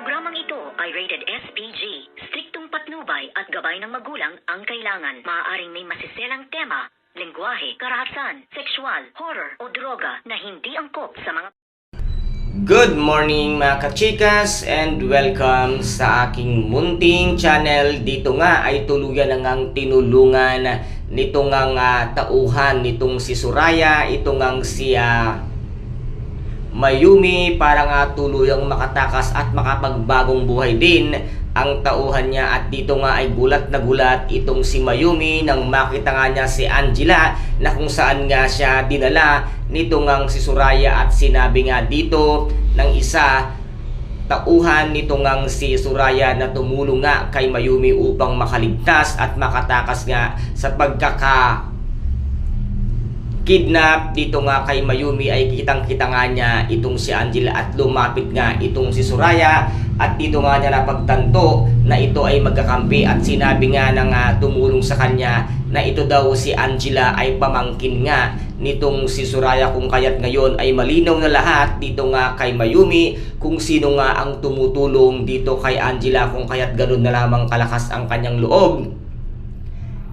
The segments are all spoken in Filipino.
Programang ito ay rated SPG. Striktong patnubay at gabay ng magulang ang kailangan. Maaaring may masiselang tema, lengguwahe, karahasan, sexual, horror o droga na hindi angkop sa mga Good morning mga kachikas and welcome sa aking munting channel. Dito nga ay tuluyan na ngang tinulungan nito ngang ah, tauhan nitong si Suraya, ito ngang si ah, Mayumi para nga tuluyang makatakas at makapagbagong buhay din ang tauhan niya. At dito nga ay gulat na gulat itong si Mayumi nang makita nga niya si Angela na kung saan nga siya dinala nito ngang si Suraya at sinabi nga dito ng isa tauhan nito ngang si Suraya na tumulong nga kay Mayumi upang makaligtas at makatakas nga sa pagkaka kidnap dito nga kay Mayumi ay kitang-kita nga niya itong si Angela at lumapit nga itong si Suraya at dito nga niya napagtanto na ito ay magkakampi at sinabi nga na nga tumulong sa kanya na ito daw si Angela ay pamangkin nga nitong si Suraya kung kaya't ngayon ay malinaw na lahat dito nga kay Mayumi kung sino nga ang tumutulong dito kay Angela kung kaya't ganun na lamang kalakas ang kanyang loob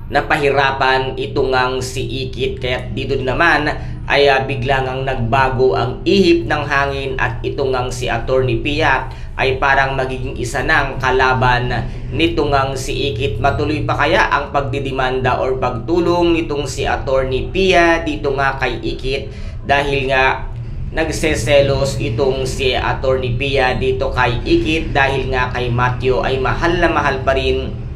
napahirapan. Ito ngang si Ikit. Kaya dito naman ay ah, bigla ngang nagbago ang ihip ng hangin at ito ngang si Attorney Pia ay parang magiging isa ng kalaban nito ngang si Ikit. Matuloy pa kaya ang pagdidimanda or pagtulong nitong si Attorney Pia dito nga kay Ikit? Dahil nga nagseselos itong si Attorney Pia dito kay Ikit dahil nga kay Matthew ay mahal na mahal pa rin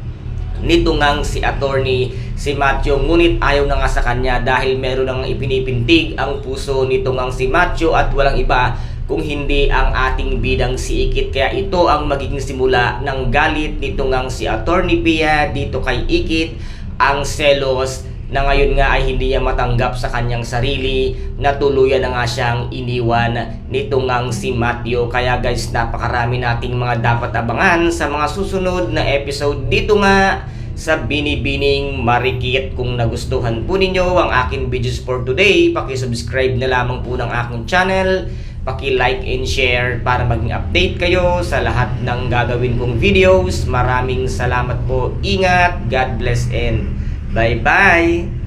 nito ngang si attorney si Matthew. Ngunit ayaw na nga sa kanya dahil meron nang ipinipintig ang puso nito ngang si Matthew at walang iba kung hindi ang ating bidang si Ikit. Kaya ito ang magiging simula ng galit nito ngang si attorney Pia dito kay Ikit ang selos na ngayon nga ay hindi niya matanggap sa kanyang sarili na tuluyan na nga siyang iniwan nito ngang si Matthew. Kaya guys, napakarami nating mga dapat abangan sa mga susunod na episode dito nga sa Binibining Marikit. Kung nagustuhan po ninyo ang aking videos for today, paki-subscribe na lamang po ng aking channel. Paki-like and share para maging update kayo sa lahat ng gagawin kong videos. Maraming salamat po. Ingat. God bless and Bye-bye!